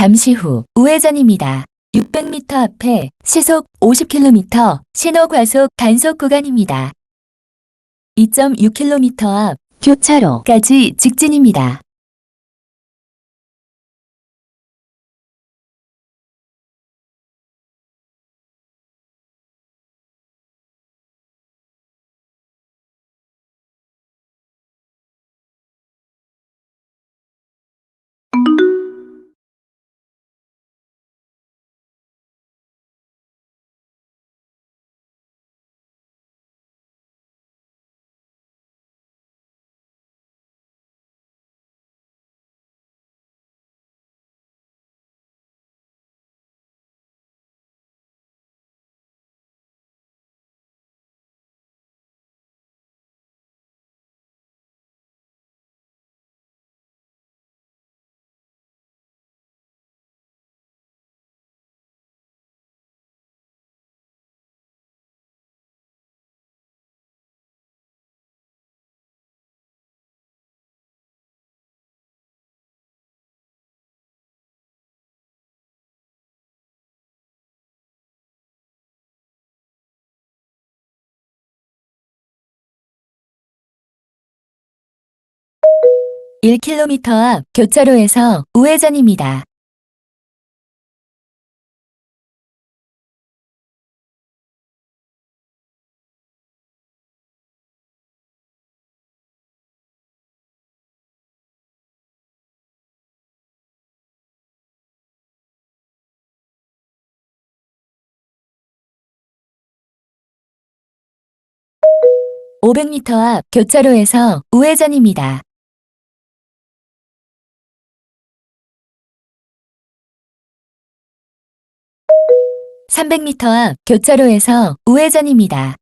잠시 후 우회전입니다. 600m 앞에 시속 50km 신호 과속 단속 구간입니다. 2.6km 앞 교차로까지 직진입니다. 일 k m 앞 교차로에서 우회전입니다. (500m) 앞 교차로에서 우회전입니다. (300m) 앞 교차로에서 우회전입니다.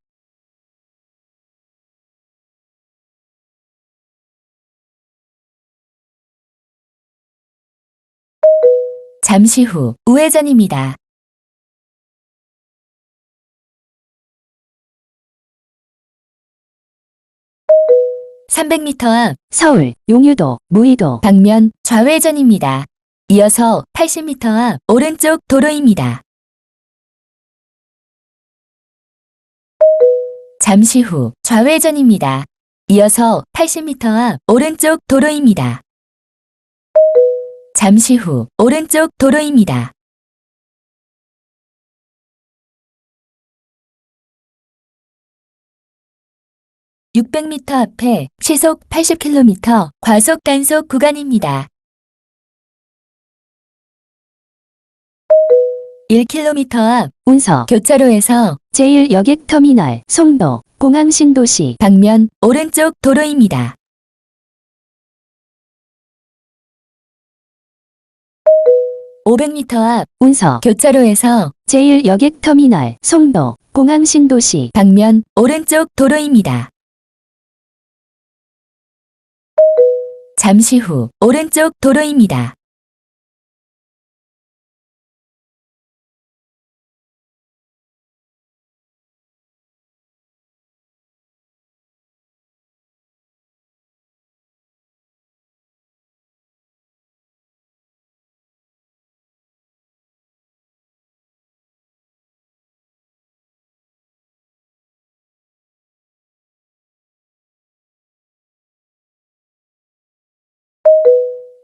잠시 후 우회전입니다. (300m) 앞 서울 용유도 무의도 방면 좌회전입니다. 이어서 80m 앞 오른쪽 도로입니다. 잠시 후 좌회전입니다. 이어서 80m 앞 오른쪽 도로입니다. 잠시 후 오른쪽 도로입니다. (600m) 앞에 시속 80km 과속 단속 구간입니다. 1km 앞 운서 교차로에서 제1여객터미널 송도 공항 신도시 방면 오른쪽 도로입니다. (500m) 앞 운서 교차로에서 제1여객터미널 송도 공항 신도시 방면 오른쪽 도로입니다. 잠시 후 오른쪽 도로입니다.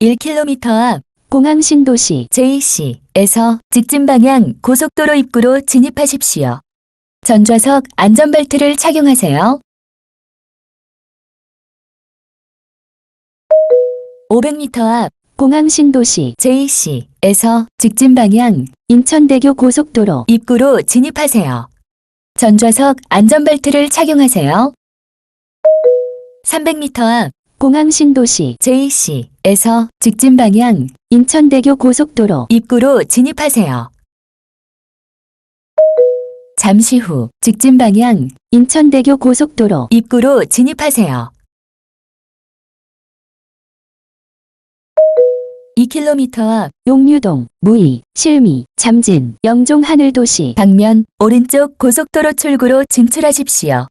(1 k m) 앞 공항 신도시 JC에서 직진 방향 고속도로 입구로 진입하십시오. 전좌석 안전벨트를 착용하세요. 500m 앞 공항 신도시 JC에서 직진 방향 인천대교 고속도로 입구로 진입하세요. 전좌석 안전벨트를 착용하세요. 300m 앞 공항 신도시 JC에서 직진 방향 인천대교 고속도로 입구로 진입하세요. 잠시 후 직진 방향 인천대교 고속도로 입구로 진입하세요. 2km 앞 용유동, 무의, 실미, 잠진, 영종 하늘도시 방면 오른쪽 고속도로 출구로 진출하십시오.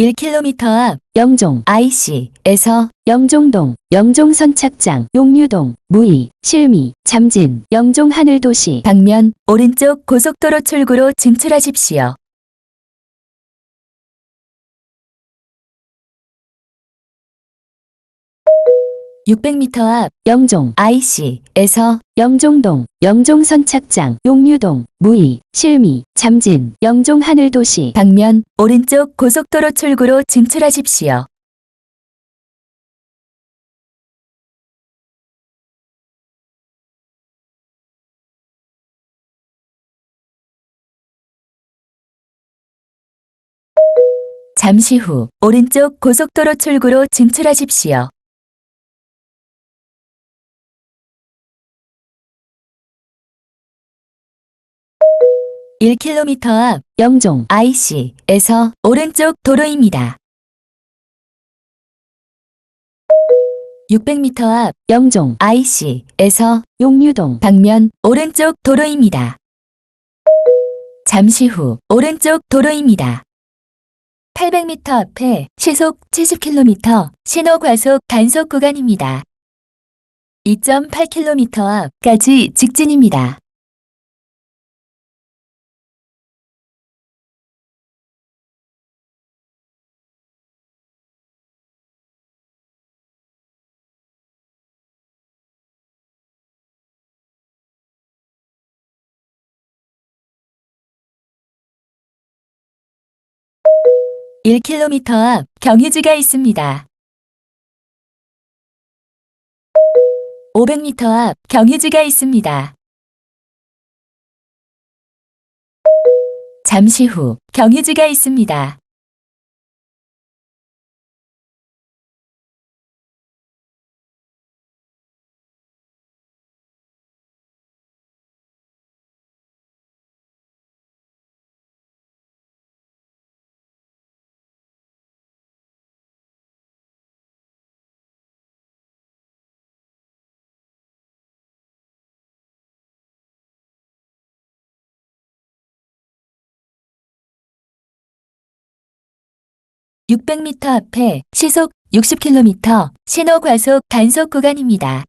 1km 앞 영종 IC에서 영종동, 영종선착장, 용류동, 무이, 실미, 잠진, 영종 하늘도시 방면 오른쪽 고속도로 출구로 진출하십시오. 600m 앞 영종 IC에서 영종동, 영종선착장, 용류동, 무이, 실미, 잠진, 영종 하늘도시 방면 오른쪽 고속도로 출구로 진출하십시오. 잠시 후 오른쪽 고속도로 출구로 진출하십시오. 1km 앞 영종 IC에서 오른쪽 도로입니다. 600m 앞 영종 IC에서 용류동 방면 오른쪽 도로입니다. 잠시 후 오른쪽 도로입니다. 800m 앞에 시속 70km 신호 과속 단속 구간입니다. 2.8km 앞까지 직진입니다. 일 k m 앞 경유지가 있습니다. 500m 앞 경유지가 있습니다. 잠시 후 경유지가 있습니다. 육백 m 앞에 시속 60km 신호 과속 단속 구간입니다.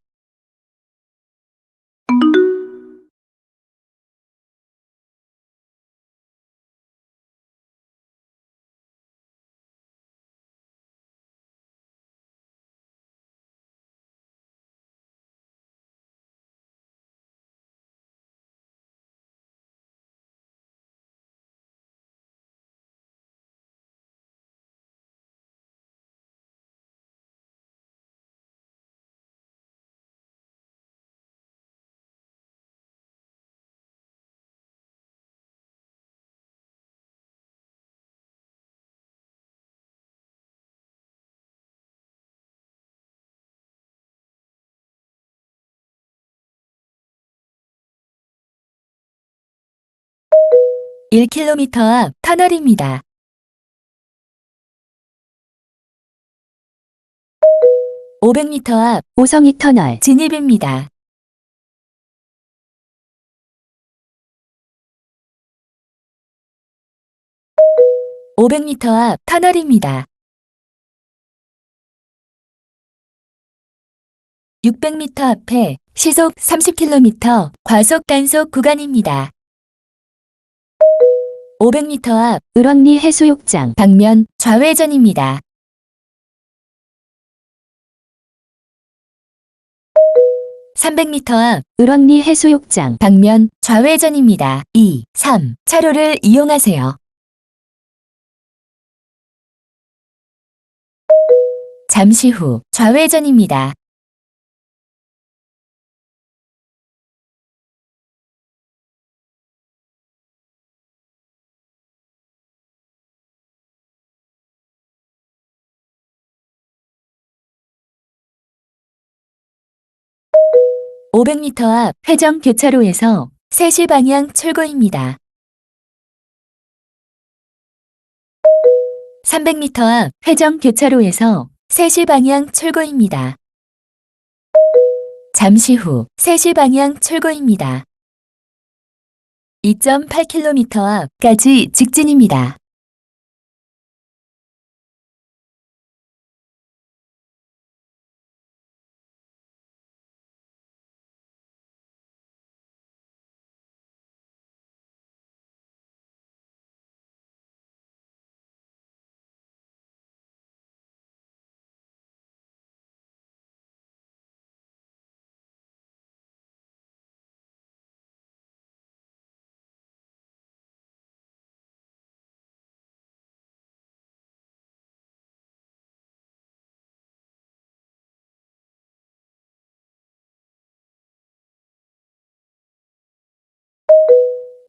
일 k m 앞 터널입니다. 500m 앞 오성이 터널 진입입니다. (500m) 앞 터널입니다. 600m 앞에 시속 30km 과속 단속 구간입니다. 500m 앞 을왕리 해수욕장 방면 좌회전입니다. 300m 앞 을왕리 해수욕장 방면 좌회전입니다. 2, 3 차로를 이용하세요. 잠시 후 좌회전입니다. (500m) 앞 회정 교차로에서 3시 방향 출구입니다. 300m 앞 회정 교차로에서 3시 방향 출구입니다. 잠시 후 3시 방향 출구입니다. 2.8km 앞까지 직진입니다.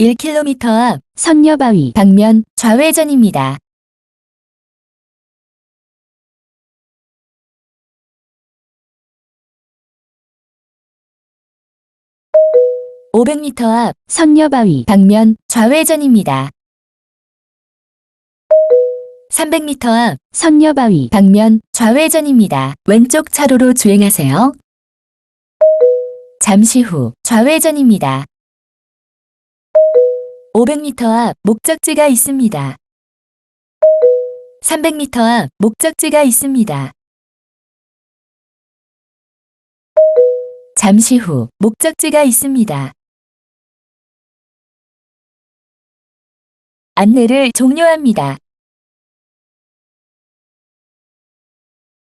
1km 앞 선녀바위 방면 좌회전입니다. 500m 앞 선녀바위 방면 좌회전입니다. 300m 앞 선녀바위 방면 좌회전입니다. 왼쪽 차로로 주행하세요. 잠시 후 좌회전입니다. 500m 앞 목적지가 있습니다. 300m 앞 목적지가 있습니다. 잠시 후 목적지가 있습니다. 안내를 종료합니다.